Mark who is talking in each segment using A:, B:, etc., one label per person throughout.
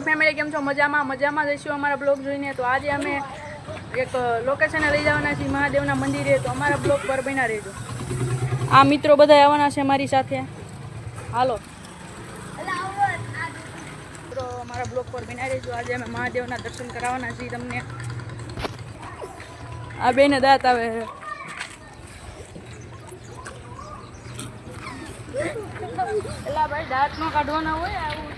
A: Family કેમ છો? મજામાં? મજામાં જઈશું અમારા બ્લોગ જોઈને? તો આજે અમે એક લોકેશને લઈ જવાના છીએ મહાદેવના મંદિરે. તો અમારા બ્લોગ પર બન્યા રહેજો. આ મિત્રો બધા આવવાના છે મારી સાથે. હાલો. મિત્રો, અમારા બ્લોગ પર બન્યા રહેજો. આજે અમે મહાદેવના દર્શન કરાવવાના છીએ તમને. આ બેને દાંત આવે એલા ભાઈ દાંત નો કાઢવાના હોય, આવું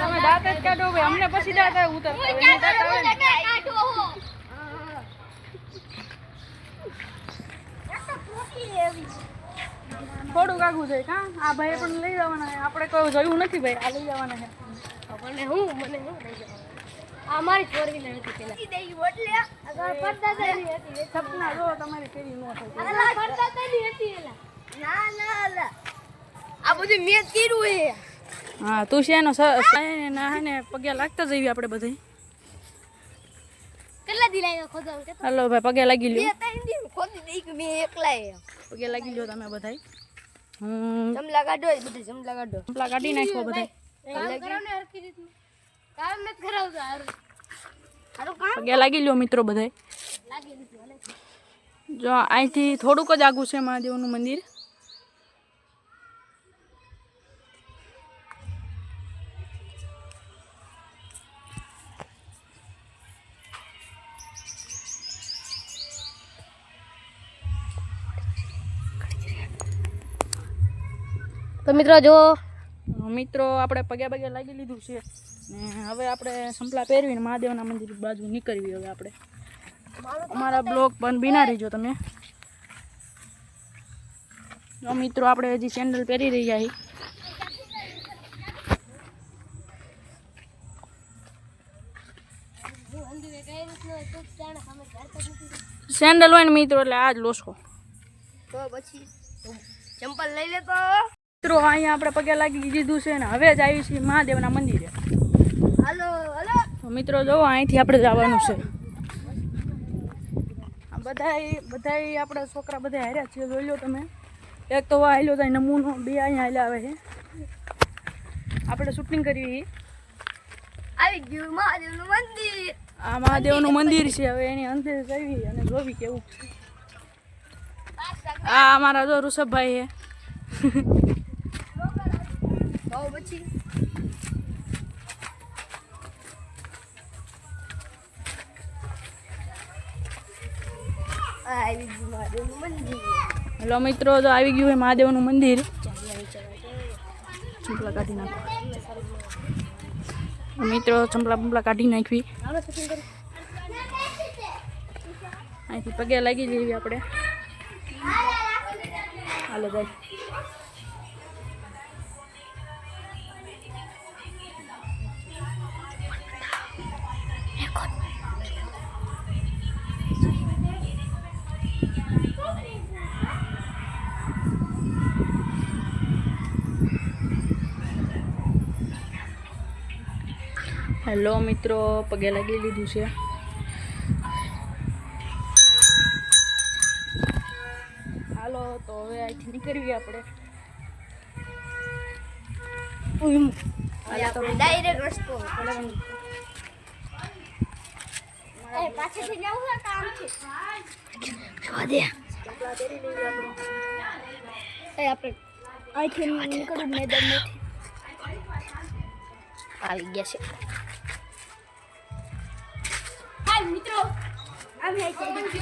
A: તમે દાંત જ કાઢો ભાઈ. અમને પછી દાંત આવે ઉતર થોડું ને. આગું છે કા આ ભાઈ પણ લઈ જવાના છે. આપણે કોઈ જોયું નથી ભાઈ આ લઈ જવાના છે.
B: મને હું? મને હું લઈ જવાનું? આ મારી ફોર વ્હીલર હતી પેલા
A: સપના જો તમારી કેવી નો
B: હતી ના ના આ બધું મેં કર્યું હે.
A: હા તું છે એનો ના હે ને પગે લાગતા જઈએ આપણે બધે
B: કેટલા દી લાગ્યા ખોદવા કે
A: હાલો ભાઈ પગે લાગી લ્યો.
B: ત્રણ દી ખોદી દઈ કે મેં એકલા હે
A: પગે લાગી લ્યો તમે બધાય. હું
B: જમલા કાઢો એ બધું જમલા કાઢો.
A: જમલા કાઢી નાખો બધાય.
B: કામ કરો ને હરખી રીત કામ નથી કરાવતો હારું. હારું કામ
A: પગે લાગી લ્યો મિત્રો બધાય.
B: લાગી દીધું
A: જો અહીંથી થોડુંક જ આગું છે મહાદેવનું મંદિર.
B: તો મિત્રો જો
A: મિત્રો આપણે પગે પગે લાગી લીધું છે. ને હવે આપણે સંપલા પહેરવીને મહાદેવના મંદિર બાજુ નીકળવી હવે આપણે. અમારા બ્લોગ પણ બિના રહીજો તમે. જો મિત્રો આપણે હજી સેન્ડલ પહેરી રહ્યા છીએ. સેન્ડલ હોય ને મિત્રો એટલે આ જ લોસો
B: તો પછી ચંપલ લઈ લે તો
A: મિત્રો અહીંયા આપણે પગે લાગી દીધું છે ને હવે જ આવી છીએ મહાદેવના મંદિરે.
B: હાલો હાલો.
A: મિત્રો જો અહીંથી આપણે જવાનું છે. બધાય બધાય આપણા છોકરા બધા હાર્યા છે જોઈ લો તમે. એક તો હાલ્યો થાય નમૂનો બે અહીંયા હાલ્યા આવે છે. આપણે શૂટિંગ કરવી
B: આવી ગયું મહાદેવનું મંદિર.
A: આ મહાદેવનું મંદિર છે હવે એની અંદર જવી અને જોવી કેવું છે. આ અમારા જો ઋષભભાઈ છે.
B: તો પછી
A: હેલો મિત્રો તો આવી ગયું છે મહાદેવનું મંદિર. ચંપલા કાઢી નાખો મિત્રો ચંપલા બંપલા કાઢી નાખવી. અહીંથી પગે લાગી જઈએ આપણે. હાલો ભાઈ હેલો મિત્રો પગે લાગી લીધું છે હાલો તો હવે અહીંથી નીકળીએ આપણે હાલો તો
B: ડાયરેક્ટ રસ્તો એ પાછળથી જવું છે કામ છે શોધે એ આપણે અહીંથી નીકળું મેદાનમાંથી આવી ગયા છે હાય મિત્રો. પછી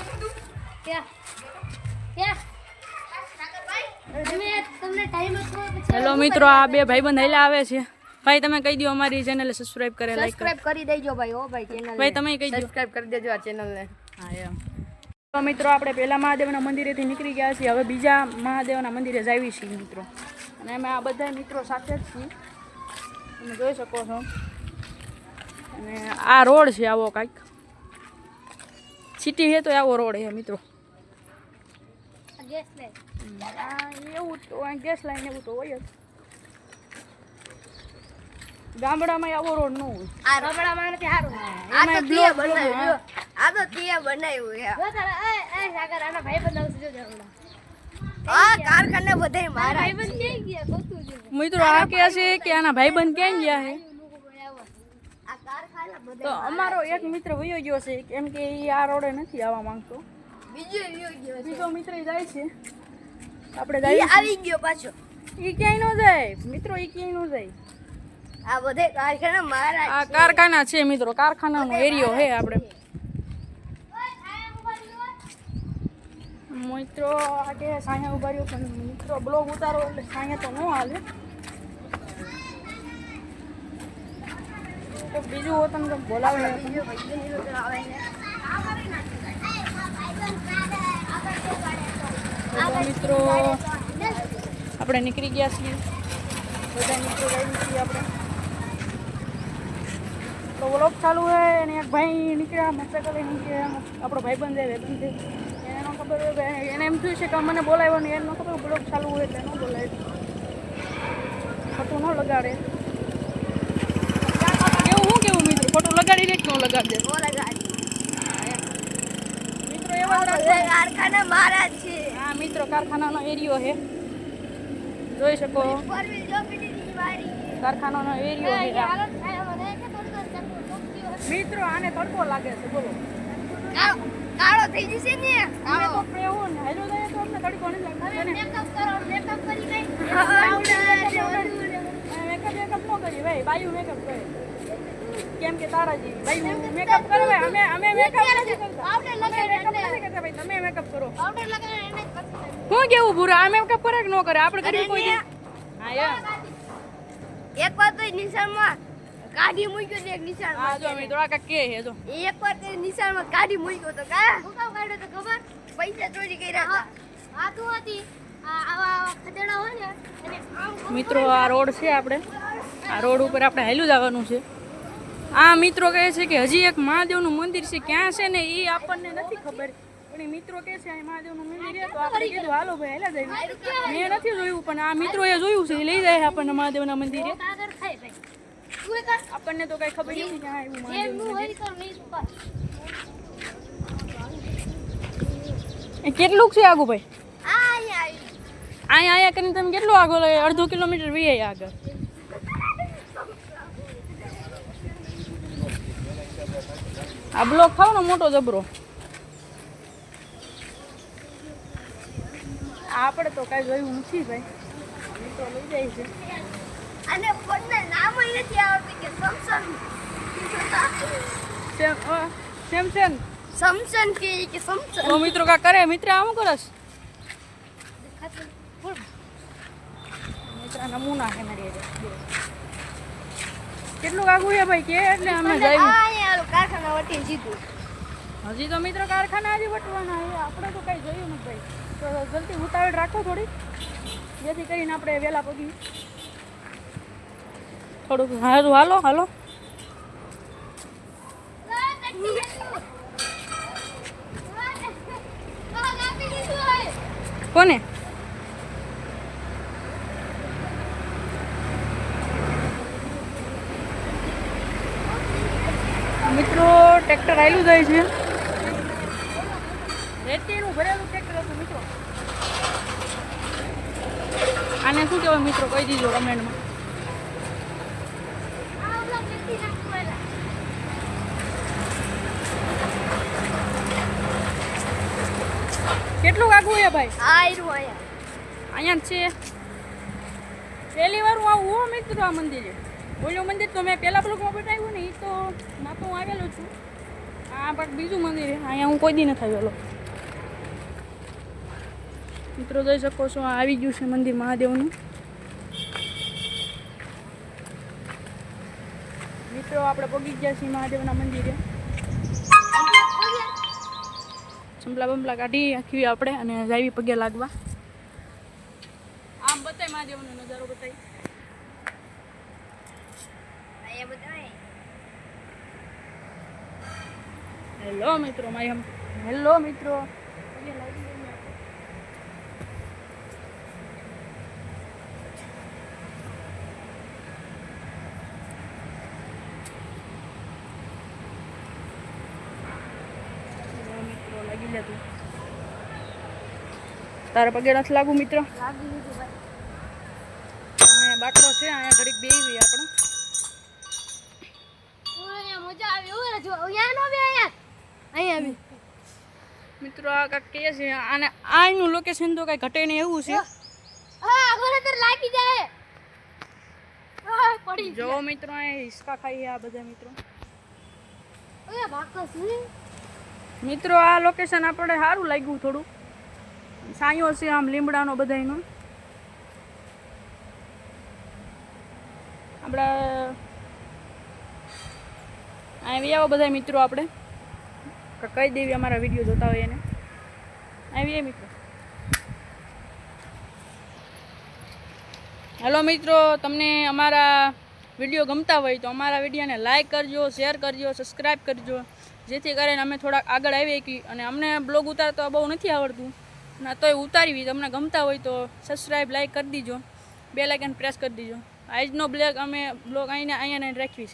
A: હેલો મિત્રો આ બે ભાઈબંધ હેલા આવે છે. ભાઈ તમે કહી દો અમારી ચેનલ સબસ્ક્રાઇબ કરે લાઈક
B: સબસ્ક્રાઇબ કરી. દેજો ભાઈ ઓ ભાઈ ચેનલ
A: ભાઈ તમે કહી દો
B: સબસ્ક્રાઇબ કરી દેજો આ ચેનલને
A: હા એમ. તો મિત્રો આપણે પહેલા મહાદેવના મંદિરેથી નીકળી ગયા છીએ. હવે બીજા મહાદેવના મંદિરે જ આવી છીએ મિત્રો. અને અમે આ બધા મિત્રો સાથે જ છીએ. તમે જોઈ શકો છો. અને આ રોડ છે આવો કાંઈક. સિટી હે તો આવો રોડ હે મિત્રો.
B: ગેસ લે
A: આ એવું તો ગેસ લાઈન એવું તો હોય ગામડામાં આવો રોડ ન હોય.
B: આ રબડામાં નથી સારું આ તો તે બનાવ્યું. આ તો તે બનાવ્યું છે. જો તારા એ એ સાગર આના ભાઈ બનાવશે જો રબડા આ કારખાને બધાય મારા ભાઈબંધ ક્યાં ગયા?
A: મિત્રો આ કહે છે કે આના ભાઈબંધ ક્યાં ગયા છે? તો અમારો એક મિત્ર વયો ગયો છે કેમ કે એ આ રોડે નથી આવવા માંગતો.
B: બીજો વયો ગયો
A: બીજો મિત્ર જાય છે. આપણે જાય
B: આવી ગયો પાછો.
A: એ ક્યાંય ન જાય. મિત્રો એ ક્યાંય ન જાય.
B: આ બધે કારખાના મારા
A: આ કારખાના છે મિત્રો. કારખાનાનો એરિયો છે. આપણે. મિત્રો આ કે સાયા ઊભા રહ્યો પણ મિત્રો બ્લોગ ઉતારો એટલે સાયા તો ન હાલે. તો બીજું હોત ને. બોલાવે મિત્રો આપણે નીકળી ગયા છીએ. બધા મિત્રો છીએ આપણે. તો વ્લોગ ચાલુ છે અને એક ભાઈ નીકળ્યા મોટરસાઇકલ નીકળ્યા. આપણો ભાઈબંધ છે ભાઈબંધ છે. એને ખબર હોય એને એમ થયું છે કે મને બોલાવ્યો ને એને ખબર બ્લોગ ચાલુ હોય એટલે ન બોલાય ખોટું ન લગાડે કેવું હું ખોટું લગાડી લે કે ન લગાડે
B: બોલા લગાડી.
A: મિત્રો એવા
B: કારખાના મારા છે.
A: આ મિત્રો કારખાનાનો એરિયો છે. જોઈ શકો. કારખાનાનો એરિયો છે. મિત્રો આને તડકો લાગે છે બોલો.
B: કાળો થઈ જશે ને?
A: કાળો. તો પ્રેવું ને હેલો દઈએ તો અમને તડકો નથી લાગે ને
B: મેકઅપ કરો મેકઅપ કરી ગઈ
A: મેકઅપ મેકઅપ નો કરીએ. ભાઈ બાયુ મેકઅપ કરે. કેમ કે તારા જેવી. બાયુ મેકઅપ કરે ભાઈ અમે અમે મેકઅપ નથી કરતા. આપણે
B: લગે
A: મેકઅપ નથી કરતા ભાઈ. તમે મેકઅપ કરો.
B: આપણે લગે એને
A: હું કેવું ભૂરા? આ મેકઅપ કરે કે ન કરે. આપણે કરી કોઈ દી? હા યાર
B: એક વાર તો નિશાનમાં કાઢી મૂક્યો છે એક નિશાન
A: હા જો અમે થોડા કે હે જો.
B: એક વાર તે નિશાનમાં કાઢી મૂક્યો તો કા? હું કામ કાઢ્યો તો ખબર? પૈસા ચોરી કર્યા હતા. હતી. ખદેડા હોય ને
A: મિત્રો આ રોડ છે આપણે. આ રોડ ઉપર આપણે હાલ્યું જવાનું છે. આ મિત્રો કહે છે કે હજી એક મહાદેવનું મંદિર છે ક્યાં છે ને એ આપણને નથી ખબર. પણ એ મિત્રો કહે છે અહીં મહાદેવનું મંદિર તો આપણે કીધું હાલો ભાઈ હેલા મેં નથી જોયું પણ આ મિત્રોએ જોયું છે એ લઈ જાય આપણને મહાદેવના મંદિરે. આપણને તો કઈ ખબર નથી કે હા એવું કેટલુંક છે. આગુ ભાઈ?
B: અહીંયા
A: અહીંયા કરીને તમે કેટલું આગળ અડધો કિલોમીટર વી આગળ. આ બ્લોક ખાવ ને મોટો જબરો. આપણે તો કઈ જોયું નથી ભાઈ. તો લઈ જાય છે.
B: અને ફોનના નામ નથી આવડતું કે Samson
A: Sam uh, Sam Sam
B: કે કે સમસન
A: તો મિત્રો કા કરે? મિત્ર આમ કરસ મિત્ર નમૂના છે મારી કેટલું આગું એ ભાઈ? કે એટલે અમે જાય
B: કારખાના વટી જીતું
A: હજી તો મિત્રો કારખાના હજી વટવાના છે. આપણે તો કંઈ જોયું નથી ભાઈ. તો જલ્દી ઉતાવળ રાખો થોડી જેથી કરીને આપણે વહેલા પગી. થોડુંક હાલો હાલો હાલો. કોને? મિત્રો ટ્રેક્ટર આવેલું જાય છે. રેતીનું ભરેલું ટ્રેક્ટર હતું મિત્રો. આને શું કહેવાય મિત્રો? કહી દીજો કમેન્ટમાં કેટલું કાકું છે ભાઈ?
B: અહીંયા.
A: છે. પહેલી વાર હું આવું હો મિત્રો આ મંદિરે. ઓલું મંદિર તો મેં પહેલાં બ્લોકમાં બતાવ્યું ને એ તો માં તો હું આવેલો છું. આ પણ બીજું મંદિર અહીંયા હું કોઈ દી નથી આવેલો. મિત્રો જોઈ શકો છો આવી ગયું છે મંદિર મહાદેવનું. મિત્રો, આપણે પગી ગયા છીએ મહાદેવના મંદિરે. ચંપલા બંપલા કાઢી આખી આપણે અને જાવી પગે લાગવા. આમ બતાય મહાદેવનો નજારો
B: બધાય
A: હેલો મિત્રો મારી હેલો મિત્રો. તારા પગે નથી લાગુ મિત્ર?
B: લાગી ભાઈ.
A: અહીંયા બાટલો છે અહીંયા ઘડીક બેહી આપણે.
B: મજા આવી. ઓય જો અહીંયા નો બે અહીંયા. અહીંયા આવી
A: મિત્રો આ કાક કે છે અને આનું લોકેશન તો કાંઈ ઘટે નહીં એવું છે.
B: હા. આગળ અંદર લાગી જાય. પડી
A: જો મિત્રો અહીંયા હિસકા ખાઈએ આ બધા મિત્રો.
B: ઓય બાકસ
A: મિત્રો આ લોકેશન આપણે સારું લાગ્યું થોડું. સાયો છે આમ લીમડાનો બધાયનો. આપણે આવી આવો બધા મિત્રો આપણે. કઈ દેવી અમારા વીડિયો જોતા હોય એને? આવીએ મિત્રો. હેલો મિત્રો, તમને અમારા વીડિયો ગમતા હોય તો અમારા વિડીયોને લાઇક કરજો, શેર કરજો સબસ્ક્રાઈબ કરજો. જેથી કરીને અમે થોડાક આગળ આવીએ કે અને અમને બ્લોગ ઉતારતા બહુ નથી આવડતું. ના તોય ઉતારવી, તમને ગમતા હોય તો સબસ્ક્રાઈબ લાઇક કરી દીજો. બે લાઇકન પ્રેસ કરી દીજો. આજનો બ્લેક અમે બ્લોગ અહીંને અહીંયા રાખીએ છીએ